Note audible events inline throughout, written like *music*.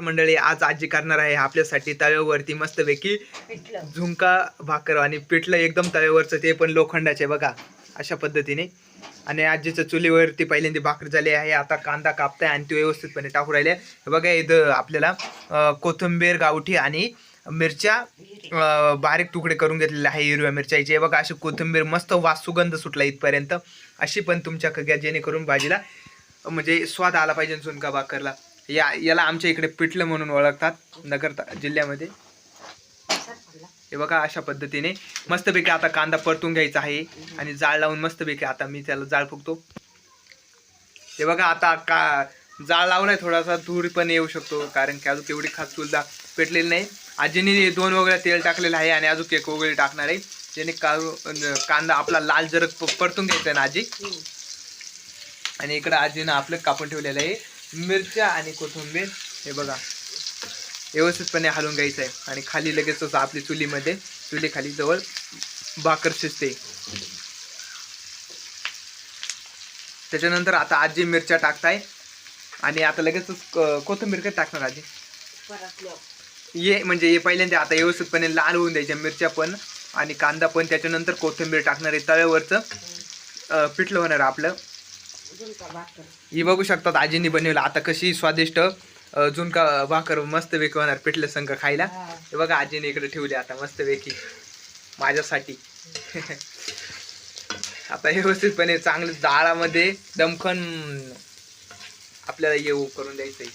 मंडळी आज आजी करणार आहे आपल्यासाठी तव्यावरती मस्तपैकी पिठलं झुंका भाकर आणि पिठलं एकदम तव्यावरचं ते पण लोखंडाचे बघा अशा पद्धतीने. आणि आजीचं चुलीवरती पहिल्यांदा भाकर झाली आहे आता कांदा कापताय आणि ते व्यवस्थितपणे टाकू राहिले बघा इथं आपल्याला कोथिंबीर गावठी आणि मिरच्या बारीक तुकडे करून घेतलेले आहे हिरव्या मिरच्याचे. बघा अशी कोथिंबीर मस्त वास सुगंध सुटला इथपर्यंत. अशी पण तुमच्या खग्या जेणेकरून भाजीला म्हणजे स्वाद आला पाहिजे झुणका भाकरला. या याला आमच्या इकडे पिठलं म्हणून ओळखतात नगर जिल्ह्यामध्ये. हे बघा अशा पद्धतीने मस्तपैकी आता कांदा परतून घ्यायचा आहे आणि जाळ लावून मस्तपैकी आता मी त्याला जाळ फुकतो हे बघा आता का जाळ लावलाय थोडासा धूर पण येऊ शकतो कारण की अजून एवढी खास चुलदा पेटलेली नाही. आजीने दोन वगैरे तेल टाकलेलं आहे आणि अजून एक वगैरे टाकणार आहे. जेणे का कांदा आपला लाल जर प- परतून घ्यायचा आहे ना आजी. आणि इकडं आजीनं आपलं कापून ठेवलेलं आहे. मिरच्या आणि कोथिंबीर. हे बघा. व्यवस्थितपणे हलवून घ्यायचं आहे. आणि खाली लगेचच आपली चुलीमध्ये चुलीखाली जवळ भाकर शिजते. त्याच्यानंतर आता आजी मिरच्या टाकताय. आणि आता लगेचच कोथिंबीर काय टाकणार आजी? ये म्हणजे हे पहिल्यांदा. आता व्यवस्थितपणे लाल होऊन द्यायच्या मिरच्या पण आणि कांदा पण. त्याच्यानंतर कोथिंबीर टाकणार आहे तव्यावरचं. पिठलं होणार आपलं. ही बघू शकतात आजींनी बनवलं. आता कशी स्वादिष्ट झुणका भाकर मस्त वेकी होणार पिठलं संघ खायला. हा. बघा आजीने इकडे ठेवले आता मस्त वेकी माझ्यासाठी. *laughs* आता व्यवस्थितपणे चांगलं जाळामध्ये दमखन आपल्याला येऊ करून द्यायचंय.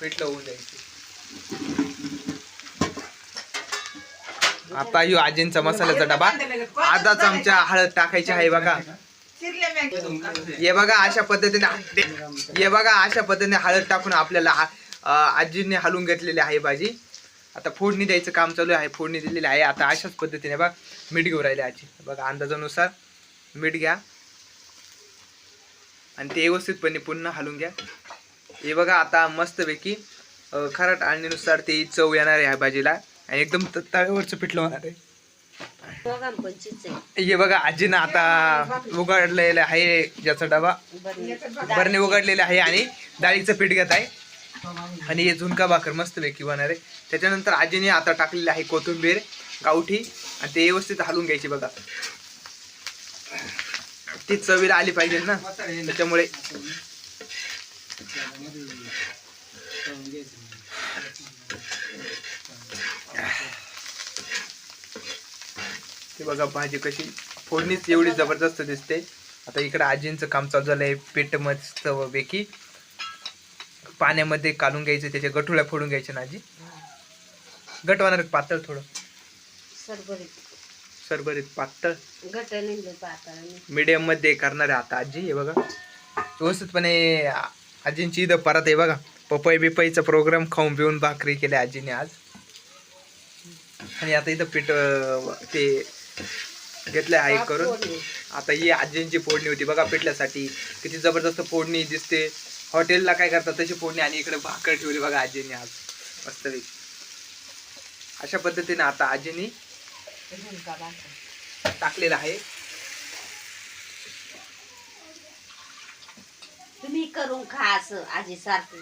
पिठलं होऊन द्यायचं आता यो आजींचा मसाल्याचा डबा. अर्धा चमचा हळद टाकायची आहे बघा. हे बघा अशा पद्धतीने हे बघा अशा पद्धतीने हळद टाकून आपल्याला आजींनी आजीने हलवून घेतलेली आहे भाजी. आता फोडणी द्यायचं काम चालू आहे फोडणी दिलेली आहे. आता अशाच पद्धतीने बघा मीठ घेऊन राहिले आजी. बघा अंदाजानुसार मीठ घ्या. आणि ते व्यवस्थितपणे पुन्हा हलवून घ्या. हे बघा आता मस्तपैकी खराट खारट आणण्यानुसार ते चव येणार आहे भाजीला. आणि एकदम त- पिठलं होणार आहे. हे बघा आजीनं आता उघडलेलं आहे ज्याचा डबा. बरं बरणे उघडलेले आहे आणि डाळीचं पीठ घेत आहे. आणि हे झुणका भाकर मस्त पैकी बनणार आहे. त्याच्यानंतर आजीने आता टाकलेली आहे कोथिंबीर गावठी आणि ते व्यवस्थित हलवून घ्यायची बघा. ती चवीला आली पाहिजे ना त्याच्यामुळे. ते बघा भाजी कशी फोडणीच एवढी जबरदस्त दिसते. आता इकडे आजींचं काम चालू झालंय पीठ मस्त पैकी पाण्यामध्ये काढून घ्यायचं त्याच्या गठुळ्या फोडून घ्यायच्या ना आजी. गटवाणार पातळ थोडं. सरभरीत सरभरीत पातळ. पाताळणी मीडियममध्ये करणार आहे आता आजी हे बघा. व्यवस्थितपणे आ- आजींची इथं परत आहे बघा. पपई बिपईचा प्रोग्राम खाऊन पिऊन भाकरी केल्या आजीने आज. आणि आता इथं पीठ अं, ते घेतलं आहे करून. आता ही आजींची फोडणी होती बघा पिठल्यासाठी. किती जबरदस्त फोडणी दिसते. हॉटेलला काय करतात तशी फोडणी आणि इकडे भाकर ठेवली बघा आजीने आज. मस्त अशा पद्धतीने आता आजीने टाकलेलं आहे. तुम्ही करून खा असं आजी सारखं.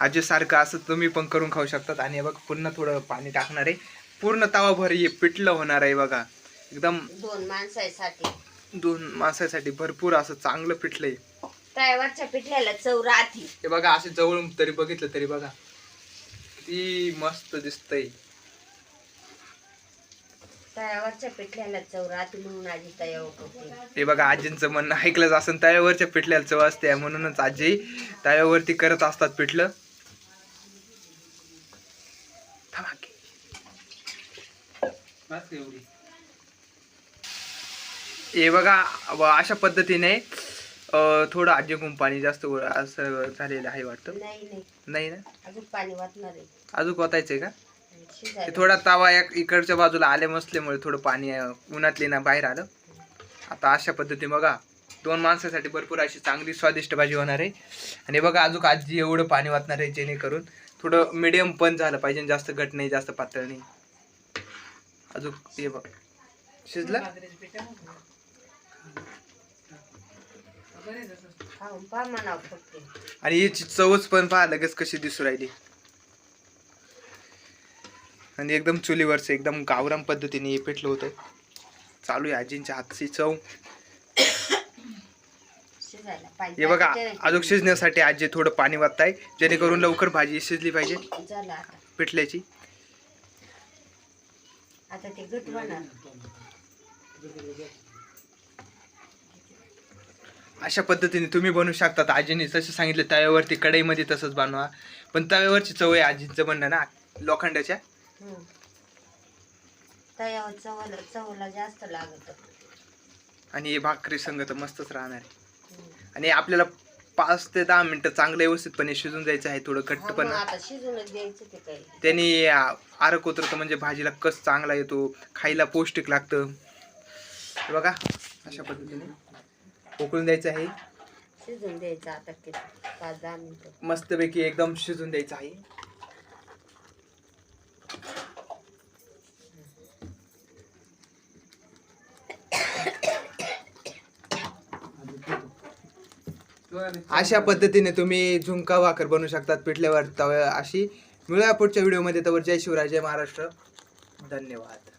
आजी सारखं असं तुम्ही पण करून खाऊ शकतात. आणि हे बघ पुन्हा थोडं पाणी टाकणार आहे. पूर्ण तवा भर हे पिठलं होणार आहे बघा. एकदम दोन माणसासाठी. दोन माणसासाठी भरपूर असं चांगलं पिठलं आहे तव्यावरच्या पिठल्याला चव राहती. हे बघा असे जवळून तरी बघितलं तरी बघा. किती मस्त दिसतंय. पिठल्याला चव राहते म्हणून आजी करते. हे बघा आजींचं म्हणणं ऐकलंच असं तव्यावरच्या पिठल्याला चव असते म्हणूनच आजी तव्यावरती करत असतात पिठलं. थांबा की. हे बघा अशा पद्धतीने अं, थोडं आजीकडून पाणी जास्त वर- असं झालेलं आहे वाटतं. नाही नाही. नाही ना? अजून पाणी वाटणार आहे. अजून ओतायचंय का? ते थोडा तवा एक इकडच्या बाजूला आले नसल्यामुळे थोडं पाणी उन्हातले ना बाहेर आलं. आता अशा पद्धतीने बघा दोन माणसासाठी भरपूर अशी चांगली स्वादिष्ट भाजी होणार आहे. आणि बघा अजून आजी एवढं पाणी वाचणार आहे जेणेकरून थोडं मिडियम पण झालं पाहिजे जास्त घट नाही जास्त पातळ नाही. अजून हे बघ. शिजलं खाऊन पहा म्हणावं फक्त आणि याची चवच पण पहा लगेच कशी दिसू राहिली. आणि एकदम चुलीवरचं एकदम गावराम पद्धतीने हे पेटलं होतं. चालू आहे आजींच्या हातची चव. हे बघा अजून शिजण्यासाठी आजी थोडं पाणी वाटताय. जेणेकरून लवकर भाजी शिजली पाहिजे. पिठल्याची. आता ते अशा पद्धतीने तुम्ही बनवू शकतात. आजीने जसं सांगितलं तव्यावरती कढईमध्ये तसंच बनवा. पण तव्यावरची चव आहे आजींचं म्हणणं ना लोखंडाच्या. हम्म. तयावर चवला चवला जास्त लागत. आणि हे भाकरी संग तर मस्तच राहणार आहे. आणि आपल्याला पाच ते दहा मिनिटं चांगलं व्यवस्थितपणे शिजून द्यायचं आहे थोडं घट्ट पण आता शिजूनच द्यायचं ते काही. त्यांनी आरक उतरतं म्हणजे भाजीला कस चांगला येतो खायला पौष्टिक लागतं. हे बघा अशा पद्धतीने. उकळून द्यायचं आहे. शिजून द्यायचं आता किती? पाच दहा मिनिटं. मस्तपैकी एकदम शिजून द्यायचं आहे. अशा पद्धतीने तुम्ही झुणका भाकर बनवू शकतात पिठल्यावर तव्या अशी. मिळूया पुढच्या व्हिडिओमध्ये तर जय शिवराय जय महाराष्ट्र. धन्यवाद.